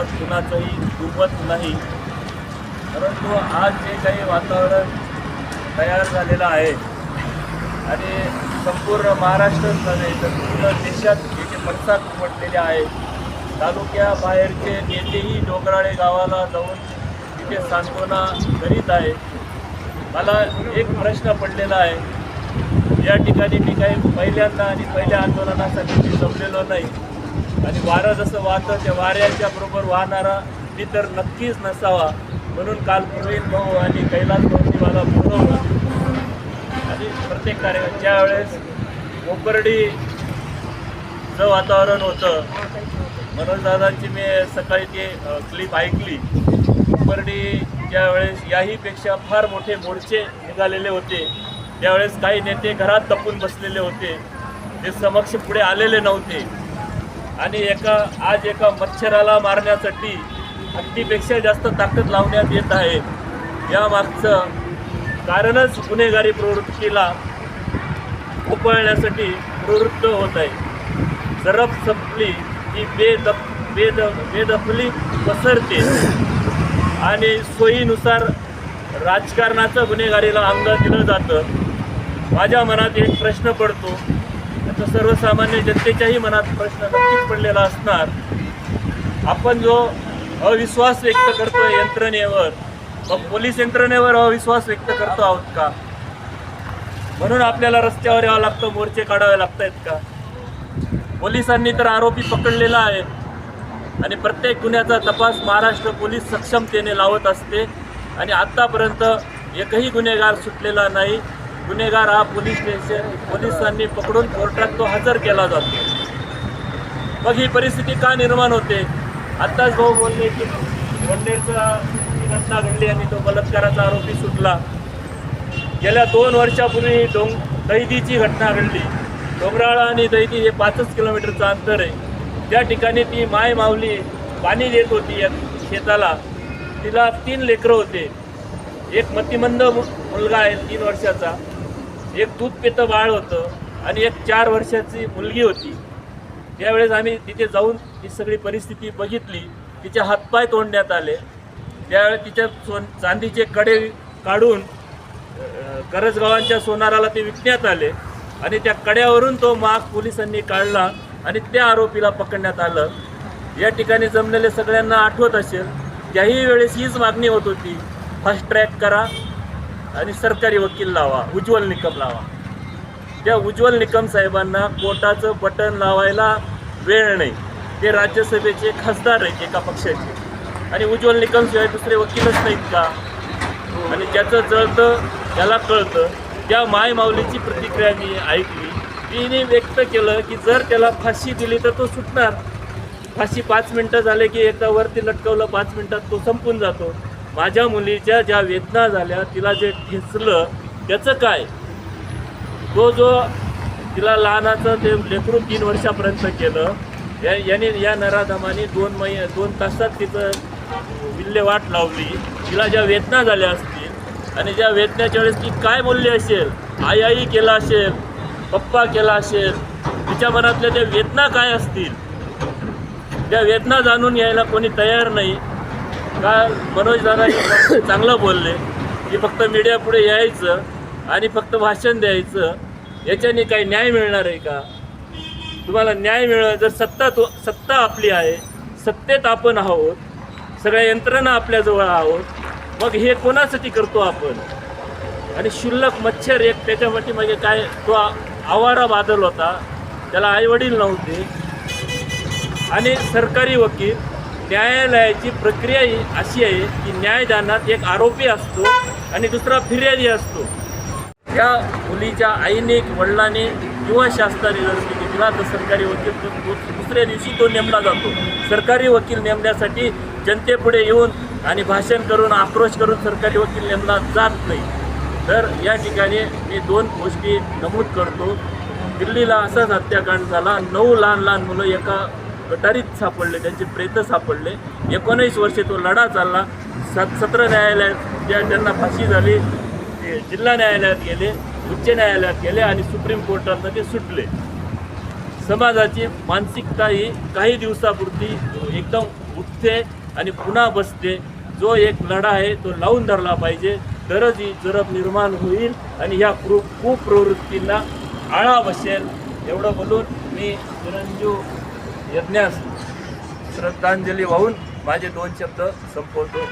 याबाबत कुणाचंही दुमत नाही. परंतु आज जे काही वातावरण तयार झालेलं आहे आणि संपूर्ण महाराष्ट्रच नव्हे तर पूर्ण देशात जे जे पडसाद उमटलेले आहे तालुक्याबाहेरचे नेतेही डोंगराळे गावाला जाऊन तिथे सांत्वना करीत आहे मला एक प्रश्न पडलेला आहे. या ठिकाणी मी काही पहिल्यांदा आणि पहिल्या आंदोलनासाठी मी जमलेलो नाही. आणि वारं जसं वाहतं त्या वाऱ्याच्या बरोबर वाहणारा मी तर नक्कीच नसावा. म्हणून काल प्रवीण भाऊ आणि कैलास भाऊंनी मला बोलवलं. आणि प्रत्येक कार्य ज्यावेळेस कोपर्डीचं वातावरण होतं मनोजदादांची मी सकाळी ती क्लिप ऐकली. कोपर्डी ज्यावेळेस याहीपेक्षा फार मोठे मोर्चे निघालेले होते त्यावेळेस काही नेते घरात तपून बसलेले होते. ते समक्ष पुढे आलेले नव्हते. आणि एका आज एका मच्छराला मारण्यासाठी हत्तीपेक्षा जास्त ताकद लावण्यात येत आहे. यामागचं कारणच गुन्हेगारी प्रवृत्तीला उकळण्यासाठी प्रवृत्त होत आहे. जरब संपली ही बेद बेद बेदफली पसरते. आणि सोयीनुसार राजकारणाचं गुन्हेगारीला अंग दिलं जातं. माझ्या मनात एक प्रश्न पडतो. तर सर्वसामान्य जनतेच्याही मनात प्रश्न नक्कीच पडलेला असणार. आपण जो अविश्वास व्यक्त करतो यंत्रणेवर मग पोलीस यंत्रणेवर अविश्वास व्यक्त करतो आहोत का? म्हणून आपल्याला रस्त्यावर यावं लागतं मोर्चे काढावे लागत आहेत का? पोलिसांनी तर आरोपी पकडलेला आहे. आणि प्रत्येक गुन्ह्याचा तपास महाराष्ट्र पोलीस सक्षमतेने लावत असते. आणि आत्तापर्यंत एकही गुन्हेगार सुटलेला नाही. गुन्हेगार हा पोलीस स्टेशन पोलिसांनी पकडून कोर्टात तो हजर केला जातो. मग ही परिस्थिती का निर्माण होते? आत्ताच भाऊ बोलले की गोंडेरचा ही घटना घडली आणि तो बलात्काराचा आरोपी सुटला. गेल्या दोन वर्षापूर्वी डोंग दैदीची घटना घडली. डोंगराळा आणि दैदी हे पाचच किलोमीटरचं अंतर आहे. त्या ठिकाणी ती माय माऊली पाणी देत होती या शेताला. तिला तीन लेकरं होते. एक मतिमंद मुलगा आहे तीन वर्षाचा. एक दूध पितं बाळ होतं आणि एक चार वर्षाची मुलगी होती. त्यावेळेस आम्ही तिथे जाऊन ही सगळी परिस्थिती बघितली. तिचे हातपाय तोडण्यात आले. त्यावेळेस तिच्या सोन चांदीचे कडे काढून गरजगावांच्या करजगावांच्या सोनाराला ते विकण्यात आले आणि त्या कड्यावरून तो माग पोलिसांनी काढला आणि त्या आरोपीला पकडण्यात आलं. या ठिकाणी जमलेले सगळ्यांना आठवत असेल त्याही वेळेस हीच मागणी होत होती फास्ट ट्रॅक करा आणि सरकारी वकील लावा उज्ज्वल निकम लावा. त्या उज्ज्वल निकम साहेबांना कोटाचं बटन लावायला वेळ नाही. ते राज्यसभेचे खासदार आहेत एका पक्षाचे. आणि उज्ज्वल निकम शिवाय दुसरे वकीलच नाहीत का? आणि ज्याचं जळतं त्याला कळतं. त्या मायमाऊलीची प्रतिक्रिया मी ऐकली. तिने व्यक्त केलं की जर त्याला फाशी दिली तर तो सुटणार. फाशी पाच मिनटं झाले की एका वरती लटकवलं पाच मिनटात तो संपून जातो. माझ्या मुलीच्या ज्या वेदना झाल्या तिला जे ठेचलं त्याचं काय? तो जो तिला लहानाचं ते लेकरू तीन वर्षापर्यंत केलं या याने या नराधमाने दोन मै दोन तासात तिचं विल्हेवाट लावली. तिला ज्या वेदना झाल्या असतील आणि ज्या वेदनाच्या वेळेस ती काय बोलली असेल? आई आई केला असेल पप्पा केला असेल तिच्या मनातल्या त्या वेदना काय असतील? त्या वेदना जाणून यायला कोणी तयार नाही. का मनोज दादा हे चांगलं बोलले की फक्त मीडिया पुढे यायचं आणि फक्त भाषण द्यायचं याच्याने काही न्याय मिळणार आहे का? तुम्हाला न्याय मिळ जर सत्ता तो सत्ता आपली आहे सत्तेत आपण आहोत सगळ्या यंत्रणा आपल्याजवळ आहोत मग हे कोणासाठी करतो आपण? आणि शुल्लक मच्छर एक त्याच्यासाठी म्हणजे काय तो आवारा बादल होता त्याला आईवडील नव्हते. आणि सरकारी वकील न्यायालयाची प्रक्रिया ही अशी आहे की न्यायदानात एक आरोपी असतो आणि दुसरा फिर्यादी असतो. त्या मुलीच्या आईने वडिलाने किंवा शासनाने जर केली दिला तर सरकारी वकील दुसऱ्या दिवशी तो नेमला जातो. सरकारी वकील नेमण्यासाठी जनतेपुढे येऊन आणि भाषण करून आक्रोश करून सरकारी वकील नेमला जात नाही. तर या ठिकाणी मी दोन गोष्टी नमूद करतो. दिल्लीला असाच हत्याकांड झाला. नऊ लहान लहान मुलं एका गटारीत सापडले त्यांचे प्रेत सापडले. एकोणीस वर्षे तो लढा चालला. सत सत्र न्यायालयात ज्या त्यांना फाशी झाली ते जिल्हा न्यायालयात गेले उच्च न्यायालयात गेले आणि सुप्रीम कोर्टात ते सुटले. समाजाची मानसिकता ही काही दिवसापुरती एकदम उठते आणि पुन्हा बसते. जो एक लढा आहे तो लावून धरला पाहिजे. तरच ही जरब निर्माण होईल आणि ह्या कृ कुप्रवृत्तींना आळा बसेल. एवढं बोलून मी चिरंजीव यज्ञास श्रद्धांजली वाहून माझे दोन शब्द संपवतो.